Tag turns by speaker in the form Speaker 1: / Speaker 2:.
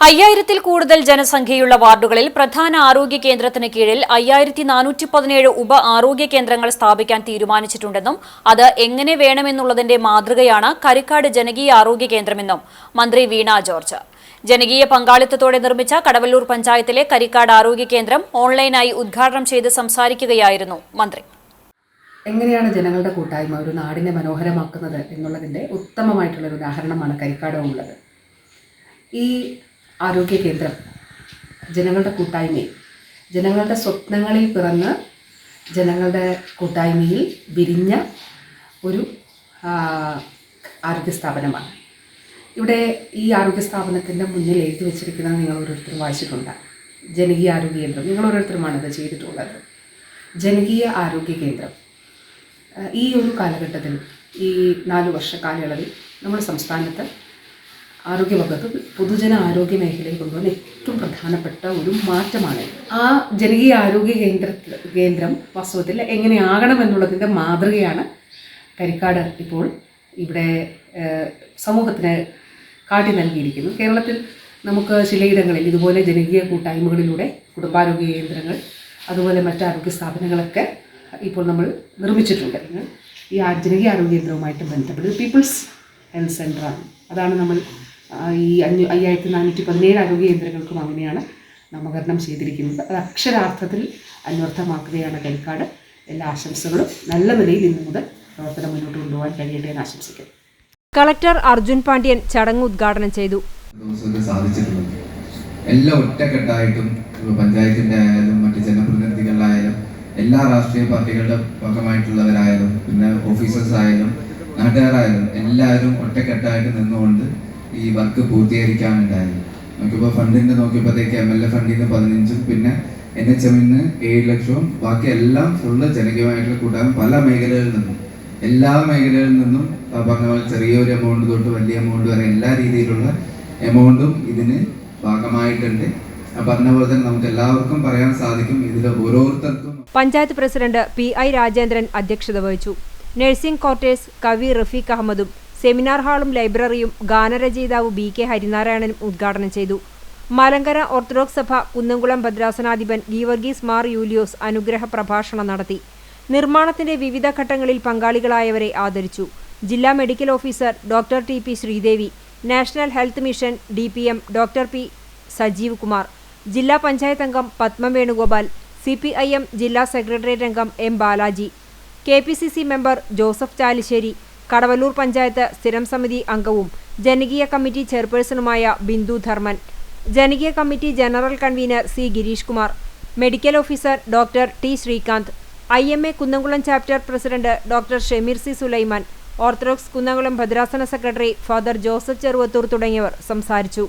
Speaker 1: അയ്യായിരത്തിൽ കൂടുതൽ ജനസംഖ്യയുള്ള വാർഡുകളിൽ പ്രധാന ആരോഗ്യ കേന്ദ്രത്തിന് കീഴിൽ അയ്യായിരത്തി നാനൂറ്റി പതിനേഴ് ഉപ ആരോഗ്യ കേന്ദ്രങ്ങൾ സ്ഥാപിക്കാൻ തീരുമാനിച്ചിട്ടുണ്ടെന്നും അത് എങ്ങനെ വേണമെന്നുള്ളതിന്റെ മാതൃകയാണ് കരിക്കാട് ജനകീയ ആരോഗ്യ കേന്ദ്രമെന്നും മന്ത്രി വീണ ജോർജ്. ജനകീയ പങ്കാളിത്തത്തോടെ നിർമ്മിച്ച കടവല്ലൂർ പഞ്ചായത്തിലെ കരിക്കാട് ആരോഗ്യ കേന്ദ്രം ഓൺലൈനായി ഉദ്ഘാടനം ചെയ്ത് സംസാരിക്കുകയായിരുന്നു മന്ത്രി.
Speaker 2: എങ്ങനെയാണ് ജനങ്ങളുടെ കൂട്ടായ്മ ഒരു നാടിനെ മനോഹരമാക്കുന്നത് എന്നുള്ളതിന്റെ ഉത്തമമായിട്ടുള്ളൊരു ഉദാഹരണമാണ് കരിക്കാട് ഉള്ളത്. ഈ ആരോഗ്യ കേന്ദ്രം. ജനങ്ങളുടെ കൂട്ടായ്മയിൽ ജനങ്ങളുടെ സ്വപ്നങ്ങളിൽ പിറന്ന് ജനങ്ങളുടെ കൂട്ടായ്മയിൽ വിരിഞ്ഞ ഒരു ആരോഗ്യ സ്ഥാപനമാണ്. ഇവിടെ ഈ ആരോഗ്യ സ്ഥാപനത്തിന്റെ മുന്നിൽ എഴുതി വെച്ചിരിക്കുന്നത് നിങ്ങൾ ഓരോരുത്തരും വായിച്ചിട്ടുണ്ട്. ജനകീയ ആരോഗ്യ കേന്ദ്രം. നിങ്ങൾ ഓരോരുത്തരുമാണ് ഇത് ചെയ്തിട്ടുള്ളത്. ജനകീയ ആരോഗ്യ കേന്ദ്രം. ഈ ഒരു കാലഘട്ടത്തിൽ ഈ നാല് വർഷ കാലയളവിൽ നമ്മുടെ സംസ്ഥാനത്ത് ആരോഗ്യവകുപ്പ് പൊതുജന ആരോഗ്യ മേഖലയിൽ കൊണ്ടുവന്ന ഏറ്റവും പ്രധാനപ്പെട്ട ഒരു മാറ്റമാണ്. ആ ജനകീയ ആരോഗ്യ കേന്ദ്ര കേന്ദ്രം വാസ്തവത്തിൽ എങ്ങനെയാകണം എന്നുള്ളതിന്റെ മാതൃകയാണ് കരിക്കാട് ഇപ്പോൾ ഇവിടെ സമൂഹത്തിന് കാട്ടി നൽകിയിരിക്കുന്നു. കേരളത്തിൽ നമുക്ക് ചിലയിടങ്ങളിൽ ഇതുപോലെ ജനകീയ കൂട്ടായ്മകളിലൂടെ കുടുംബാരോഗ്യ കേന്ദ്രങ്ങൾ അതുപോലെ മറ്റ് ആരോഗ്യ സ്ഥാപനങ്ങളൊക്കെ ഇപ്പോൾ നമ്മൾ നിർമ്മിച്ചിട്ടുണ്ട്. ഈ ജനകീയ ആരോഗ്യ കേന്ദ്രവുമായിട്ട് ബന്ധപ്പെട്ട് പീപ്പിൾസ് ഹെൽത്ത് സെന്ററാണ്. അതാണ് നമ്മൾ ഈ അഞ്ഞൂ അയ്യായിരത്തി നാനൂറ്റി പതിനേഴ് ആരോഗ്യ കേന്ദ്രങ്ങൾക്കും അങ്ങനെയാണ് നാമകരണം ചെയ്തിരിക്കുന്നത്. അത് അക്ഷരാർത്ഥത്തിൽ അന്വർത്ഥമാക്കുകയാണ് കരിക്കാട്. എല്ലാ ആശംസകളും നല്ല നിലയിൽ ഇന്നു മുതൽ പ്രവർത്തനം മുന്നോട്ട് കൊണ്ടുപോകാൻ കഴിയട്ടെ എന്ന് ആശംസിക്കുന്നു.
Speaker 3: കളക്ടർ അർജുൻ പാണ്ഡ്യൻ ചടങ്ങ് ഉദ്ഘാടനം ചെയ്തു.
Speaker 4: സാധിച്ചിട്ടുള്ളത് എല്ലാം ഒറ്റക്കെട്ടായിട്ടും പഞ്ചായത്തിന്റെ പഞ്ചായത്തിന്റെ ആയാലും മറ്റ് ജനപ്രതിനിധികളിലായാലും എല്ലാ രാഷ്ട്രീയ പാർട്ടികളുടെ ഭാഗമായിട്ടുള്ളവരായാലും പിന്നെ ഓഫീസേഴ്സ് ആയാലും നാട്ടുകാരായാലും എല്ലാവരും ഒറ്റക്കെട്ടായിട്ട് നിന്നുകൊണ്ട് ഈ വർക്ക് പൂർത്തീകരിക്കാനുണ്ടായി. നോക്കിയപ്പോൾ ഫണ്ടിന് നോക്കിയപ്പോഴത്തേക്ക് എം എൽ എ ഫണ്ടിൽ നിന്ന് പതിനഞ്ചും പിന്നെ എൻ എച്ച് എമ്മിന് ഏഴ് ലക്ഷവും ബാക്കി എല്ലാം ഫുള്ള് ജനകീയമായിട്ടുള്ള കൂട്ടായ്മ പല മേഖലകളിൽ നിന്നും. എല്ലാ മേഖലകളിൽ നിന്നും പറഞ്ഞ പോലെ ചെറിയൊരു എമൗണ്ട് തൊട്ട് വലിയ എമൗണ്ട് വരെ എല്ലാ രീതിയിലുള്ള എമൗണ്ടും ഇതിന് ഭാഗമായിട്ടുണ്ട്. പറഞ്ഞ പോലെ തന്നെ നമുക്ക് എല്ലാവർക്കും പറയാൻ സാധിക്കും ഇതിൽ ഓരോരുത്തർക്കും
Speaker 3: panchayat president P I Rajendran അധ്യക്ഷത വഹിച്ചു. നഴ്സിംഗ് ക്വാർട്ടേഴ്സ് കവി റഫീഖ് അഹമ്മദും സെമിനാർ ഹാളും ലൈബ്രറിയും ഗാനരചയിതാവ് ബി കെ ഹരിനാരായണനും ഉദ്ഘാടനം ചെയ്തു. മലങ്കര ഓർത്തഡോക്സ് സഭ കുന്നംകുളം ഭദ്രാസനാധിപൻ ഗീവർഗീസ് മാർ യൂലിയോസ് അനുഗ്രഹ പ്രഭാഷണം നടത്തി. നിർമ്മാണത്തിന്റെ വിവിധ ഘട്ടങ്ങളിൽ പങ്കാളികളായവരെ ആദരിച്ചു. ജില്ലാ medical officer doctor T. P. Sreedevi national health mission D. P. M. Doctor P. Sajeev Kumar ജില്ലാ പഞ്ചായത്ത് അംഗം Padmam Venugopal C. P. I. M. ജില്ലാ സെക്രട്ടേറിയറ്റ് അംഗം M. Balaji K. P. C. C. Member Joseph Chalissery Kadavallur panchayat സ്ഥിരം സമിതി അംഗവും ജനകീയ committee ചെയർപേഴ്സണുമായ ബിന്ദു ധർമ്മൻ. ജനകീയ committee general convener C Gireesh Kumar. Medical officer doctor T Sreekanth. I M A Kunnamkulam chapter president doctor Shameer C Sulaiman. Orthodox Kunnamkulam ഭദ്രാസന secretary father Joseph Cheruvathur തുടങ്ങിയവർ സംസാരിച്ചു.